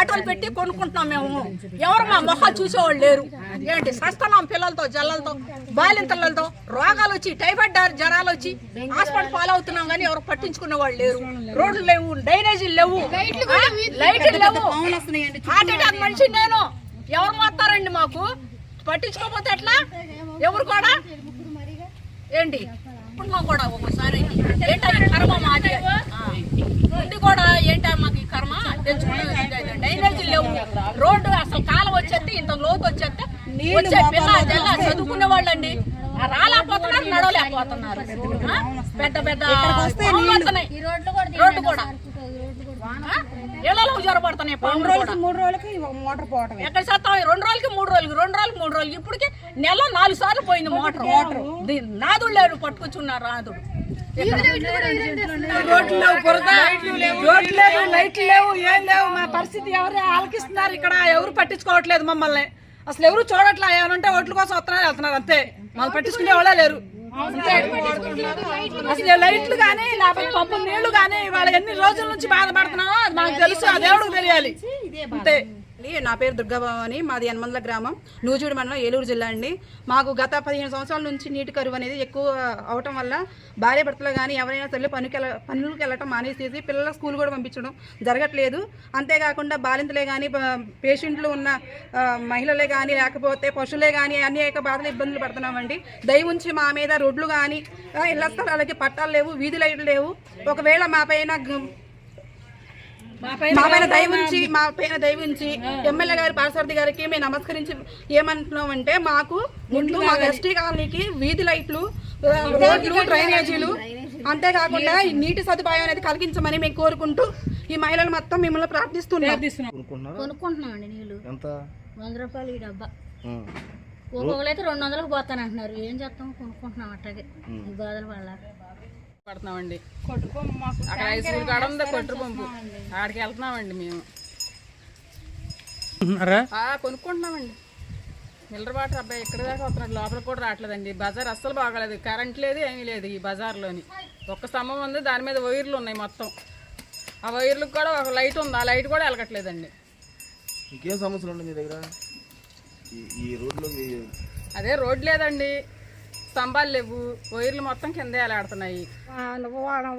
ఆటోలు పెట్టి కొనుక్కుంటున్నాం మేము. ఎవరు మా మొహాలు చూసేవాళ్ళు లేరు. ఏంటి సస్తున్నాం పిల్లలతో జల్లలతో బాలింతలతో రోగాలు వచ్చి టైఫాయిడ్ జ్వరాలు వచ్చి హాస్పిటల్ పాలవుతున్నాం కానీ ఎవరు పట్టించుకునే వాళ్ళు లేరు. రోడ్లు లేవు డ్రైనేజీలు లేవు? లైట్లు లేవు. హార్ట్ అటాక్ మనిషి నేను. ఎవరు మాస్తారండి మాకు? పట్టించుకోకపోతే ఎట్లా? ఎవరు కూడా? ఏంటి? ఇప్పుడు కూడా ఒకసారి ఏంటంటే కర్మ మాది ఆ. ఉండి కూడా ఏంటో మాకు ఈ కర్మ తెచ్చుకునే డ్రైనేజీ లేవు రోడ్డు అసలు కాలం లోతు వచ్చేస్తే వచ్చే పిల్ల చదువుకునే వాళ్ళండి. రాలేకపోతున్నారు నడవలేకపోతున్నారు? పెద్ద పెద్ద. రోడ్డు కూడా ఆ? ఇళ్ళలో జ్వరపడుతున్నాయి. మూడు రోజులకి మోటార్ పోవటం ఎక్కడ చేస్తాం? రెండు రోజులకి మూడు రోజులకి రెండు రోజులకి మూడు రోజులకి. ఇప్పటికి నెల నాలుగు సార్లు పోయింది మోటార్. దీని నాదుడు లేరు పట్టుకొచ్చున్నారు నాదుడు. రోడ్లు లేవు లైట్లు లేవు ఏం లేవు. మా పరిస్థితి ఎవరు ఆలకిస్తున్నారు ఇక్కడ? ఎవరు పట్టించుకోవట్లేదు మమ్మల్ని. అసలు ఎవరు చూడట్లే ఏమనంటే ఓట్ల కోసం వస్తున్నారు వెళ్తున్నారు అంతే. మాకు పట్టించుకునే వాళ్ళే లేరు. అసలు లైట్లు కానీ లేకపోతే పంపు నీళ్ళు కానీ వాళ్ళ ఎన్ని రోజుల నుంచి బాధపడుతున్నామో అది మాకు తెలుసు ఆ దేవుడికి తెలియాలి. అంతే. అండి. నా పేరు దుర్గాభావని మాది యనమందల గ్రామం నూజూడు మండలం ఏలూరు జిల్లా అండి. మాకు గత పదిహేను సంవత్సరాల నుంచి నీటి కరువు అనేది ఎక్కువ అవటం వల్ల భార్య భర్తలు కానీ ఎవరైనా సరే పనికి పనులకు వెళ్ళటం మానేసేసి పిల్లల స్కూల్ కూడా పంపించడం జరగట్లేదు. అంతేకాకుండా బాలింతలే కానీ పేషెంట్లు ఉన్న మహిళలే కానీ లేకపోతే పశువులే కానీ అనేక బాధలు ఇబ్బందులు పడుతున్నామండి. దయ ఉంచి మా మీద రోడ్లు కానీ ఇళ్ళ స్థలాలకి పట్టాలు లేవు వీధి లైట్లు లేవు. ఒకవేళ మా పైన మా పైన దయ ఉంచి మా పైన దయ ఉంచి ఎమ్మెల్యే గారి పార్సారథి గారికి మేము నమస్కరించి ఏమంటున్నాం అంటే మాకు ముందు మా ఎస్టీ కాలనీకి వీధి లైట్లు రోడ్లు డ్రైనేజీలు అంతేకాకుండా ఈ నీటి సదుపాయం అనేది కలిగించమని మేము కోరుకుంటూ ఈ మహిళలు మొత్తం మిమ్మల్ని ప్రార్థిస్తున్నాం. కొనుక్కున్నారా కొనుక్కుంటున్నామండి నీళ్ళు ఎంత? వంద రూపాయలు ఈ డబ్బా. ఆ. ఒక్కొక్కరు అయితే రెండు వందలకు పోతానంటున్నారు. ఏం చేస్తాం? కొనుక్కుంటున్నాం అట్లాగే ఈ బాధల పడుతున్నామండి. అక్కడ హై స్కూల్ కాడ ఉంది కొట్టు పంపు ఆడికి వెళ్తున్నామండి మేము. ఆ, కొనుక్కుంటున్నామండి. మిల్లర్ వాటర్ అబ్బాయి ఇక్కడ దాకా వస్తున్నాడు? లోపలికి కూడా రావట్లేదండి. బజార్ అస్సలు బాగాలేదు. కరెంట్ లేదు ఏమీ లేదు ఈ బజార్లోని. ఒక్క స్తంభం ఉంది దాని మీద వైర్లు ఉన్నాయి మొత్తం. ఆ వైర్లకు కూడా ఒక లైట్ ఉంది. ఆ లైట్ కూడా వెలగట్లేదండి. ఇంకేం సమస్యలు ఉన్నాయి మీ దగ్గర? ఈ రోడ్లో అదే రోడ్ లేదండి. స్తంభాలు లేవు వైర్లు మొత్తం కింద వేలాడుతున్నాయి.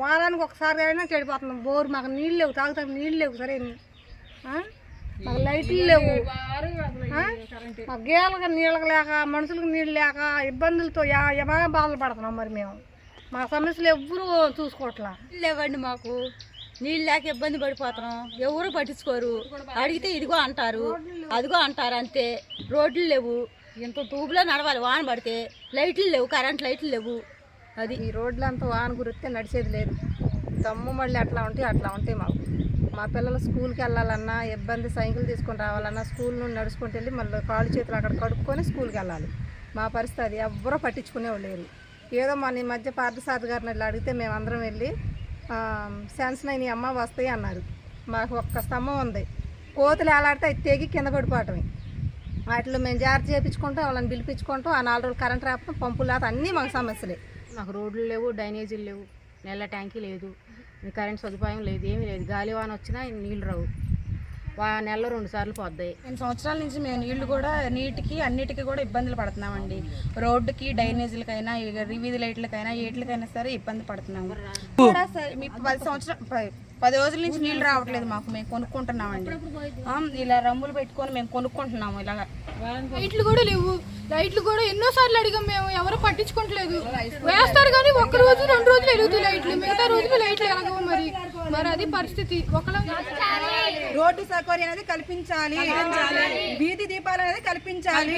వారానికి ఒకసారి అయినా చెడిపోతున్నాం బోర్ మాకు నీళ్ళు లేవు తాగుతాకు నీళ్ళు లేవు సరే మాకు లైట్లు లేవు? మాకు గేలకి నీళ్ళకి లేక మనుషులకు నీళ్ళు లేక ఇబ్బందులతో యమా బాధలు పడుతున్నాం మరి మేము. మా సమస్యలు ఎవ్వరూ చూసుకోవట్లా. లేవండి మాకు. నీళ్ళు లేక ఇబ్బంది పడిపోతున్నాం. ఎవరు పట్టించుకోరు. అడిగితే ఇదిగో అంటారు. అదిగో అంటారు అంతే. రోడ్లు లేవు. ఇంత తూబులో నడవాలి వాన పడితే లైట్లు లేవు కరెంట్ లైట్లు లేవు. అది. ఈ రోడ్లు అంతా వాన గురిస్తే నడిచేది లేదు. దమ్ము మళ్ళీ అట్లా ఉంటాయి అట్లా ఉంటాయి మాకు. మా పిల్లలు స్కూల్కి వెళ్ళాలన్నా ఇబ్బంది సైకిల్ తీసుకొని రావాలన్నా స్కూల్ నుండి నడుచుకుంటూ వెళ్ళి మళ్ళీ కాళ్ళు చేతులు అక్కడ కడుక్కొని స్కూల్కి వెళ్ళాలి. మా పరిస్థితి అది. ఎవ్వరూ పట్టించుకునేవాళ్ళు లేరు. ఏదో మన ఈ మధ్య పార్థసాద్ గారిని ఇట్లా అడిగితే మేము అందరం వెళ్ళి శాంక్షన్ అయిన అమ్మ వస్తాయి అన్నారు. మాకు ఒక్క స్తంభం ఉంది. కోతులు ఎలాడితే అది తెగి కింద పడిపోవటమే. వాటిలో మేము జాగ్రత్త చేయించుకుంటాం వాళ్ళని పిలిపించుకుంటాం ఆ నాలుగు రోజులు కరెంట్ రాకపోతే పంపులు లేకపోతే అన్నీ మాకు సమస్యలే. మాకు రోడ్లు లేవు డ్రైనేజీలు లేవు నెల ట్యాంకీ లేదు కరెంట్ సదుపాయం లేదు ఏమీ లేదు. గాలి వాన వచ్చినా నీళ్ళు రావు. వా నెలలో రెండు సార్లు పోద్దాయి రెండు సంవత్సరాల నుంచి మేము నీళ్ళు కూడా నీటికి అన్నిటికీ కూడా ఇబ్బందులు పడుతున్నామండి. రోడ్డుకి డ్రైనేజీలకైనా వీధి లైట్లకైనా ఏట్లకైనా సరే ఇబ్బంది పడుతున్నాము. కూడా సరే మీ పది సంవత్సరం పది రోజుల నుంచి నీళ్ళు రావట్లేదు మాకు మేము కొనుక్కుంటున్నామండి. ఆ, ఇలా రమ్ములు పెట్టుకొని మేము కొనుక్కుంటున్నాము ఇలాగా లైట్లు కూడా లేవు. లైట్లు కూడా ఎన్నో సార్లు అడిగాం మేము ఎవరు పట్టించుకోవట్లేదు వేస్తారు కానీ ఒక్క రోజు రెండు రోజులు వెలుగుతాయి లైట్లు. మిగతా రోజులు లైట్లు ఎలగవు మరి. మరి అది పరిస్థితి. ఒకళ్ళం రోడ్డు సౌకర్యం అనేది కల్పించాలి. వీధి దీపాలు అనేది కల్పించాలి.